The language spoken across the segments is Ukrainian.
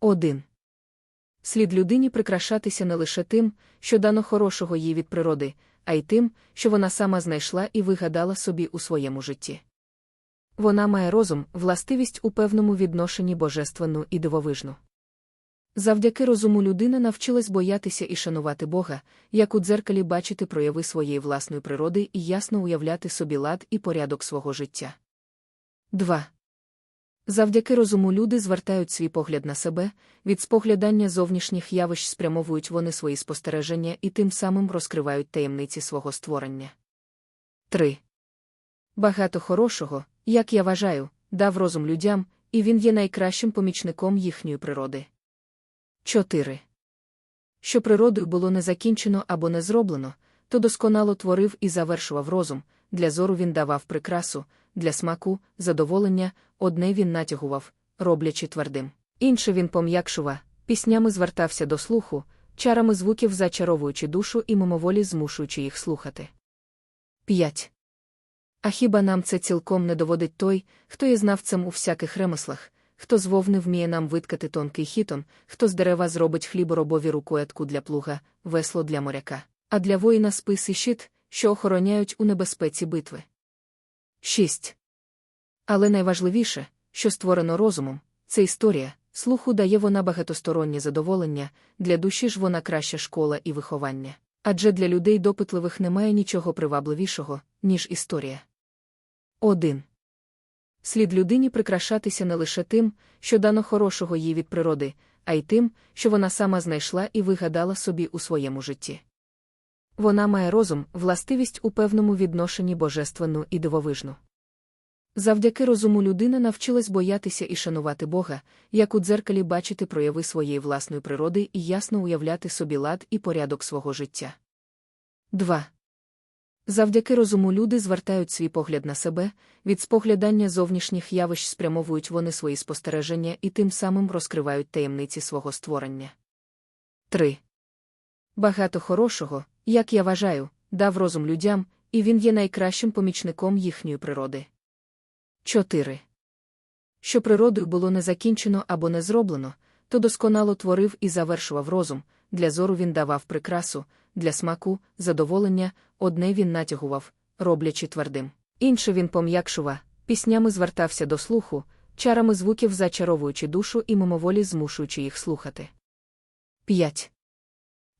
1. Слід людині прикрашатися не лише тим, що дано хорошого їй від природи, а й тим, що вона сама знайшла і вигадала собі у своєму житті. Вона має розум, властивість у певному відношенні божественну і дивовижну. Завдяки розуму людина навчилась боятися і шанувати Бога, як у дзеркалі бачити прояви своєї власної природи і ясно уявляти собі лад і порядок свого життя. 2. Завдяки розуму люди звертають свій погляд на себе, від споглядання зовнішніх явищ спрямовують вони свої спостереження і тим самим розкривають таємниці свого створення. 3. Багато хорошого, як я вважаю, дав розум людям, і він є найкращим помічником їхньої природи. 4. Що природою було не закінчено або не зроблено, то досконало творив і завершував розум, для зору він давав прикрасу, для смаку, задоволення, одне він натягував, роблячи твердим. Інше він пом'якшував, піснями звертався до слуху, чарами звуків зачаровуючи душу і мимоволі змушуючи їх слухати. 5. А хіба нам це цілком не доводить той, хто є знавцем у всяких ремеслах, хто з вовни вміє нам виткати тонкий хітон, хто з дерева зробить хліборобові рукоятку для плуга, весло для моряка, а для воїна спис і щит, що охороняють у небезпеці битви. 6. Але найважливіше, що створено розумом, це історія, слуху дає вона багатостороннє задоволення, для душі ж вона краща школа і виховання. Адже для людей допитливих немає нічого привабливішого, ніж історія. 1. Слід людині прикрашатися не лише тим, що дано хорошого їй від природи, а й тим, що вона сама знайшла і вигадала собі у своєму житті. Вона має розум, властивість у певному відношенні божественну і дивовижну. Завдяки розуму людина навчилась боятися і шанувати Бога, як у дзеркалі бачити прояви своєї власної природи і ясно уявляти собі лад і порядок свого життя. 2. Завдяки розуму люди звертають свій погляд на себе, від споглядання зовнішніх явищ спрямовують вони свої спостереження і тим самим розкривають таємниці свого створення. 3. Багато хорошого, як я вважаю, дав розум людям, і він є найкращим помічником їхньої природи. 4. Що природою було не закінчено або не зроблено, то досконало творив і завершував розум, для зору він давав прикрасу, для смаку, задоволення, одне він натягував, роблячи твердим. Інше він пом'якшував, піснями звертався до слуху, чарами звуків зачаровуючи душу і мимоволі змушуючи їх слухати. 5.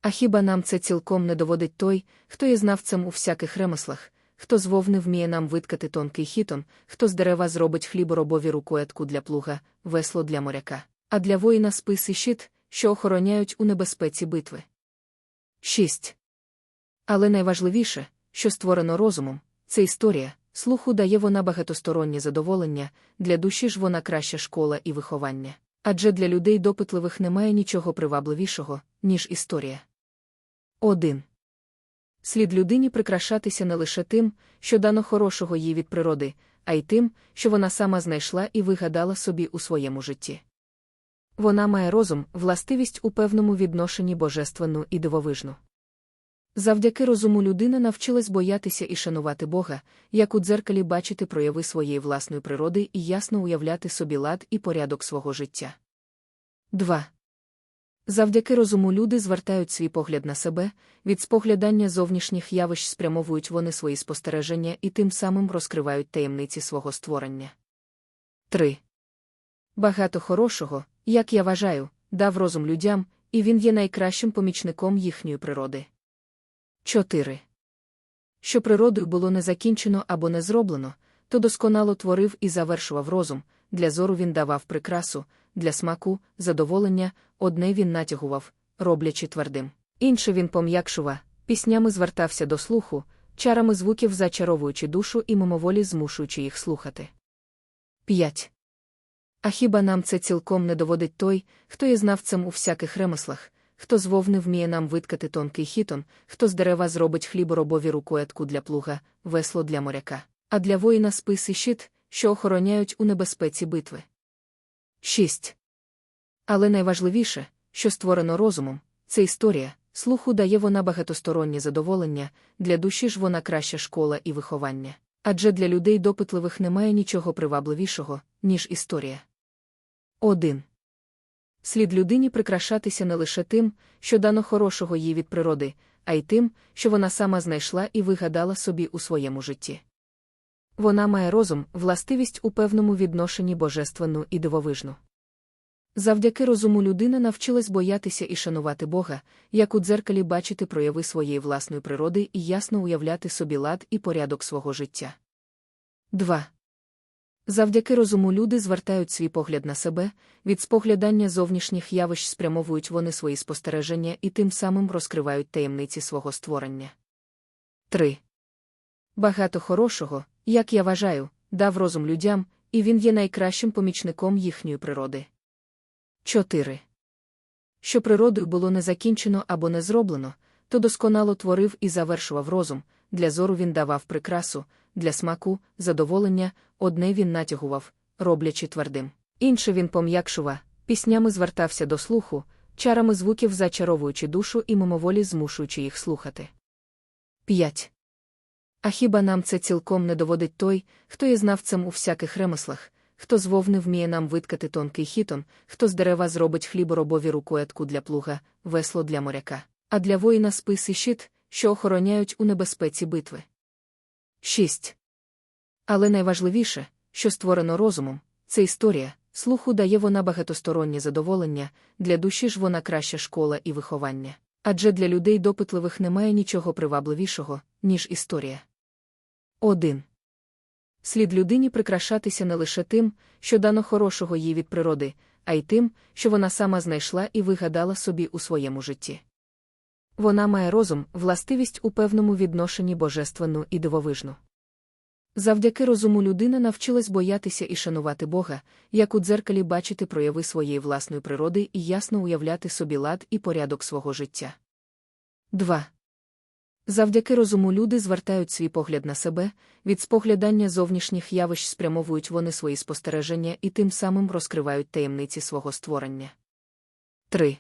А хіба нам це цілком не доводить той, хто є знавцем у всяких ремеслах, хто з вовни вміє нам виткати тонкий хітон, хто з дерева зробить хліборобові рукоятку для плуга, весло для моряка, а для воїна спис і щит, що охороняють у небезпеці битви. 6. Але найважливіше, що створено розумом, це історія, слуху дає вона багатостороннє задоволення, для душі ж вона краща школа і виховання. Адже для людей допитливих немає нічого привабливішого, ніж історія. 1. Слід людині прикрашатися не лише тим, що дано хорошого їй від природи, а й тим, що вона сама знайшла і вигадала собі у своєму житті. Вона має розум, властивість у певному відношенні божественну і дивовижну. Завдяки розуму людина навчилась боятися і шанувати Бога, як у дзеркалі бачити прояви своєї власної природи і ясно уявляти собі лад і порядок свого життя. 2. Завдяки розуму люди звертають свій погляд на себе, від споглядання зовнішніх явищ спрямовують вони свої спостереження і тим самим розкривають таємниці свого створення. 3. Багато хорошого, як я вважаю, дав розум людям, і він є найкращим помічником їхньої природи. 4. Що природою було не закінчено або не зроблено, то досконало творив і завершував розум, для зору він давав прикрасу, для смаку, задоволення, одне він натягував, роблячи твердим. Інше він пом'якшував, піснями звертався до слуху, чарами звуків зачаровуючи душу і мимоволі змушуючи їх слухати. 5. А хіба нам це цілком не доводить той, хто є знавцем у всяких ремеслах, хто з вовни вміє нам виткати тонкий хітон, хто з дерева зробить хліборобові рукоятку для плуга, весло для моряка, а для воїна спис і щит, що охороняють у небезпеці битви. 6. Але найважливіше, що створено розумом, це історія, слуху дає вона багатостороннє задоволення, для душі ж вона краща школа і виховання. Адже для людей допитливих немає нічого привабливішого, ніж історія. 1. Слід людині прикрашатися не лише тим, що дано хорошого їй від природи, а й тим, що вона сама знайшла і вигадала собі у своєму житті. Вона має розум, властивість у певному відношенні божественну і дивовижну. Завдяки розуму людина навчилась боятися і шанувати Бога, як у дзеркалі бачити прояви своєї власної природи і ясно уявляти собі лад і порядок свого життя. 2. Завдяки розуму люди звертають свій погляд на себе, від споглядання зовнішніх явищ спрямовують вони свої спостереження і тим самим розкривають таємниці свого створення. 3. Багато хорошого, як я вважаю, дав розум людям, і він є найкращим помічником їхньої природи. 4. Що природою було не закінчено або не зроблено, то досконало творив і завершував розум, для зору він давав прикрасу, для смаку, задоволення, одне він натягував, роблячи твердим. Інше він пом'якшував, піснями звертався до слуху, чарами звуків зачаровуючи душу і мимоволі змушуючи їх слухати. 5. А хіба нам це цілком не доводить той, хто є знавцем у всяких ремеслах, хто з вовни вміє нам виткати тонкий хітон, хто з дерева зробить хліборобові рукоятку для плуга, весло для моряка, а для воїна спис і щит, що охороняють у небезпеці битви. 6. Але найважливіше, що створено розумом, це історія, слуху дає вона багатостороннє задоволення, для душі ж вона краща школа і виховання. Адже для людей допитливих немає нічого привабливішого, ніж історія. 1. Слід людині прикрашатися не лише тим, що дано хорошого їй від природи, а й тим, що вона сама знайшла і вигадала собі у своєму житті. Вона має розум, властивість у певному відношенні божественну і дивовижну. Завдяки розуму людина навчилась боятися і шанувати Бога, як у дзеркалі бачити прояви своєї власної природи і ясно уявляти собі лад і порядок свого життя. 2. Завдяки розуму люди звертають свій погляд на себе, від споглядання зовнішніх явищ спрямовують вони свої спостереження і тим самим розкривають таємниці свого створення. 3.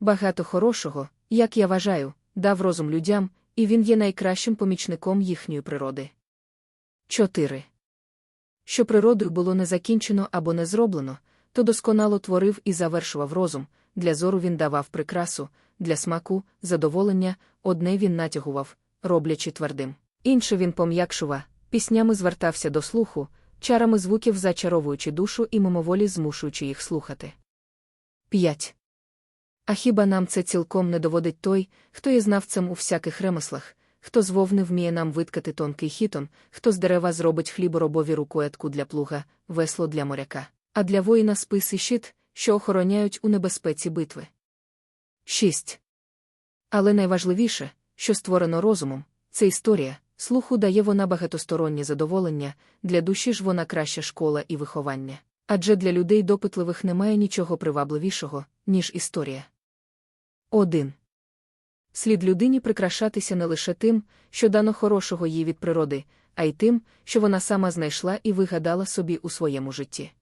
Багато хорошого, як я вважаю, дав розум людям, і він є найкращим помічником їхньої природи. 4. Що природою було не закінчено або не зроблено, то досконало творив і завершував розум, для зору він давав прикрасу, для смаку, задоволення, одне він натягував, роблячи твердим. Інше він пом'якшував, піснями звертався до слуху, чарами звуків зачаровуючи душу і мимоволі змушуючи їх слухати. 5. А хіба нам це цілком не доводить той, хто є знавцем у всяких ремеслах, хто з вовни вміє нам виткати тонкий хітон, хто з дерева зробить хліборобові рукоятку для плуга, весло для моряка, а для воїна спис і щит, що охороняють у небезпеці битви. 6. Але найважливіше, що створено розумом, це історія, слуху дає вона багатостороннє задоволення, для душі ж вона краща школа і виховання. Адже для людей допитливих немає нічого привабливішого, ніж історія. 1. Слід людині прикрашатися не лише тим, що дано хорошого їй від природи, а й тим, що вона сама знайшла і вигадала собі у своєму житті.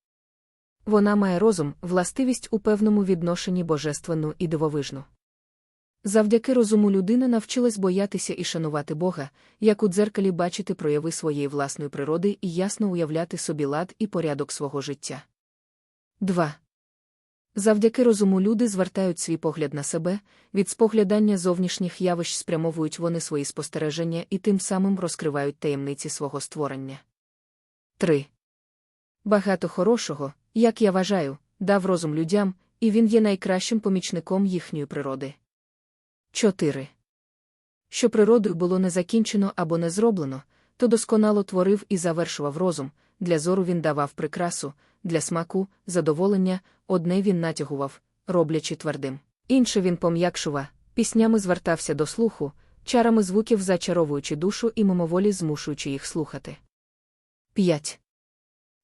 Вона має розум, властивість у певному відношенні божественну і дивовижну. Завдяки розуму людина навчилась боятися і шанувати Бога, як у дзеркалі бачити прояви своєї власної природи і ясно уявляти собі лад і порядок свого життя. 2. Завдяки розуму люди звертають свій погляд на себе, від споглядання зовнішніх явищ спрямовують вони свої спостереження і тим самим розкривають таємниці свого створення. 3. Багато хорошого, як я вважаю, дав розум людям, і він є найкращим помічником їхньої природи. 4. Що природою було не закінчено або не зроблено, то досконало творив і завершував розум, для зору він давав прикрасу, для смаку, задоволення, одне він натягував, роблячи твердим. Інше він пом'якшував, піснями звертався до слуху, чарами звуків зачаровуючи душу і мимоволі змушуючи їх слухати. 5.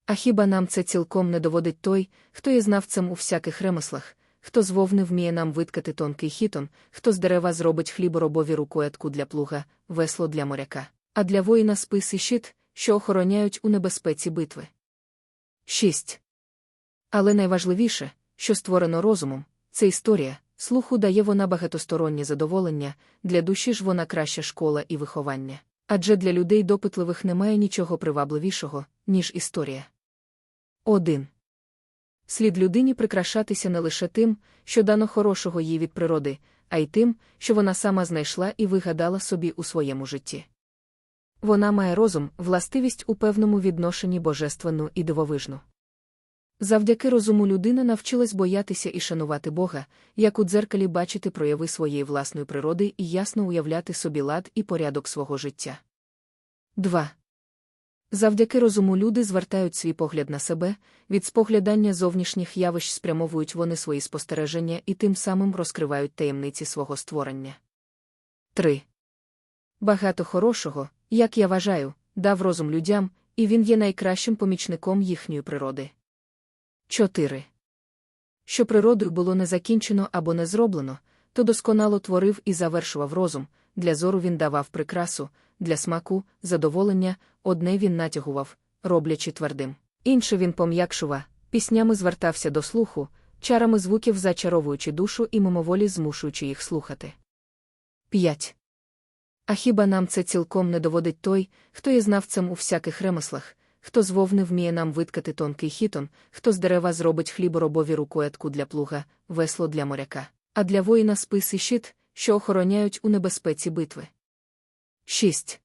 А хіба нам це цілком не доводить той, хто є знавцем у всяких ремеслах, хто з вовни вміє нам виткати тонкий хітон, хто з дерева зробить хліборобові рукоятку для плуга, весло для моряка, а для воїна спис і щит, що охороняють у небезпеці битви. 6. Але найважливіше, що створено розумом, це історія, слуху дає вона багатостороннє задоволення, для душі ж вона краща школа і виховання. Адже для людей допитливих немає нічого привабливішого, ніж історія. 1. Слід людині прикрашатися не лише тим, що дано хорошого їй від природи, а й тим, що вона сама знайшла і вигадала собі у своєму житті. Вона має розум, властивість у певному відношенні божественну і дивовижну. Завдяки розуму людина навчилась боятися і шанувати Бога, як у дзеркалі бачити прояви своєї власної природи і ясно уявляти собі лад і порядок свого життя. 2. Завдяки розуму люди звертають свій погляд на себе, від споглядання зовнішніх явищ спрямовують вони свої спостереження і тим самим розкривають таємниці свого створення. 3. Багато хорошого, як я вважаю, дав розум людям, і він є найкращим помічником їхньої природи. 4. Що природою було не закінчено або не зроблено, то досконало творив і завершував розум, для зору він давав прикрасу, для смаку, задоволення, одне він натягував, роблячи твердим. Інше він пом'якшував, піснями звертався до слуху, чарами звуків зачаровуючи душу і мимоволі змушуючи їх слухати. 5. А хіба нам це цілком не доводить той, хто є знавцем у всяких ремеслах, хто з вовни вміє нам виткати тонкий хітон, хто з дерева зробить хліборобові рукоятку для плуга, весло для моряка, а для воїна спис і щит, що охороняють у небезпеці битви. 6.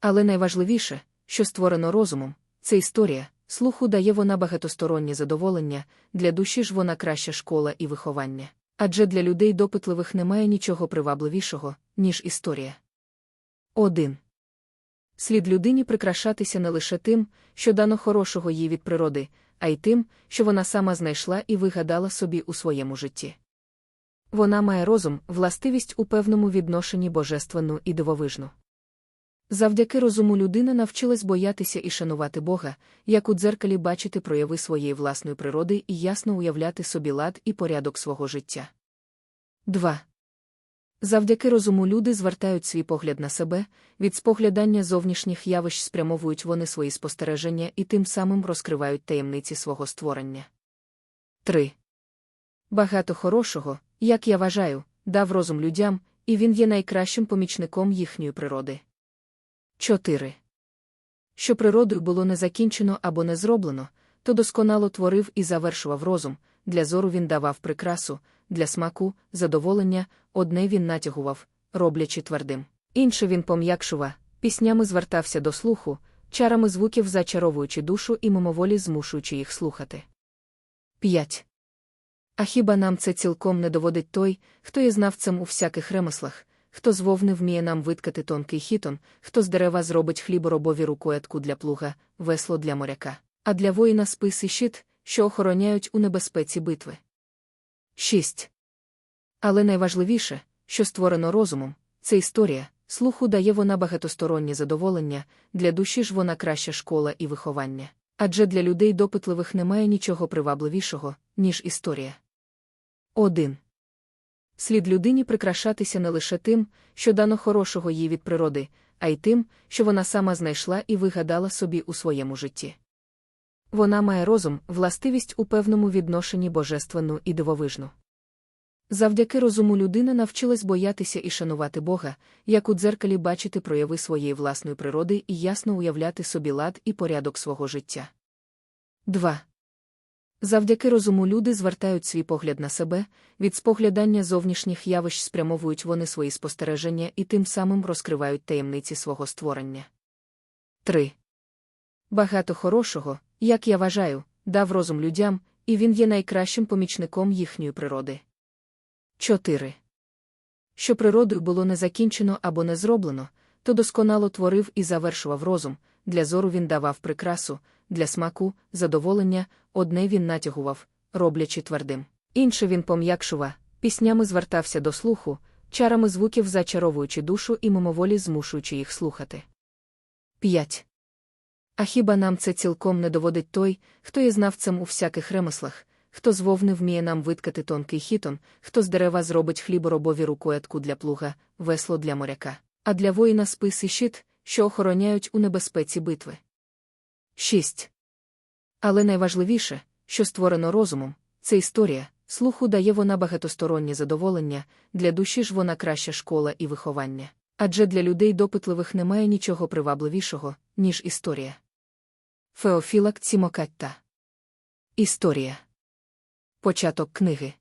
Але найважливіше, що створено розумом, це історія, слуху дає вона багатостороннє задоволення, для душі ж вона краща школа і виховання. Адже для людей допитливих немає нічого привабливішого, ніж історія. 1. Слід людині прикрашатися не лише тим, що дано хорошого їй від природи, а й тим, що вона сама знайшла і вигадала собі у своєму житті. Вона має розум, властивість у певному відношенні божественну і дивовижну. Завдяки розуму людина навчилась боятися і шанувати Бога, як у дзеркалі бачити прояви своєї власної природи і ясно уявляти собі лад і порядок свого життя. 2. Завдяки розуму люди звертають свій погляд на себе, від споглядання зовнішніх явищ спрямовують вони свої спостереження і тим самим розкривають таємниці свого створення. 3. Багато хорошого, як я вважаю, дав розум людям, і він є найкращим помічником їхньої природи. 4. Що природою було не закінчено або не зроблено, то досконало творив і завершував розум, для зору він давав прикрасу, для смаку, задоволення, одне він натягував, роблячи твердим. Інше він пом'якшував, піснями звертався до слуху, чарами звуків зачаровуючи душу і мимоволі змушуючи їх слухати. 5. А хіба нам це цілком не доводить той, хто є знавцем у всяких ремеслах, хто з вовни вміє нам виткати тонкий хітон, хто з дерева зробить хліборобові рукоятку для плуга, весло для моряка, а для воїна спис і щит, що охороняють у небезпеці битви. 6. Але найважливіше, що створено розумом, це історія, слуху дає вона багатостороннє задоволення, для душі ж вона краща школа і виховання. Адже для людей допитливих немає нічого привабливішого, ніж історія. 1. Слід людині прикрашатися не лише тим, що дано хорошого їй від природи, а й тим, що вона сама знайшла і вигадала собі у своєму житті. Вона має розум, властивість у певному відношенні божественну і дивовижну. Завдяки розуму людина навчилась боятися і шанувати Бога, як у дзеркалі бачити прояви своєї власної природи і ясно уявляти собі лад і порядок свого життя. 2. Завдяки розуму люди звертають свій погляд на себе, від споглядання зовнішніх явищ спрямовують вони свої спостереження і тим самим розкривають таємниці свого створення. 3. Багато хорошого, як я вважаю, дав розум людям, і він є найкращим помічником їхньої природи. 4. Що природою було не закінчено або не зроблено, то досконало творив і завершував розум, для зору він давав прикрасу, для смаку, задоволення, одне він натягував, роблячи твердим. Інше він пом'якшував, піснями звертався до слуху, чарами звуків зачаровуючи душу і мимоволі змушуючи їх слухати. 5. А хіба нам це цілком не доводить той, хто є знавцем у всяких ремеслах, хто з вовни вміє нам виткати тонкий хітон, хто з дерева зробить хліборобові рукоятку для плуга, весло для моряка, а для воїна спис і щит, що охороняють у небезпеці битви. 6. Але найважливіше, що створено розумом, це історія, слуху дає вона багатостороннє задоволення, для душі ж вона краща школа і виховання. Адже для людей допитливих немає нічого привабливішого, ніж історія. Феофілак Цімокатта. Історія Початок книги.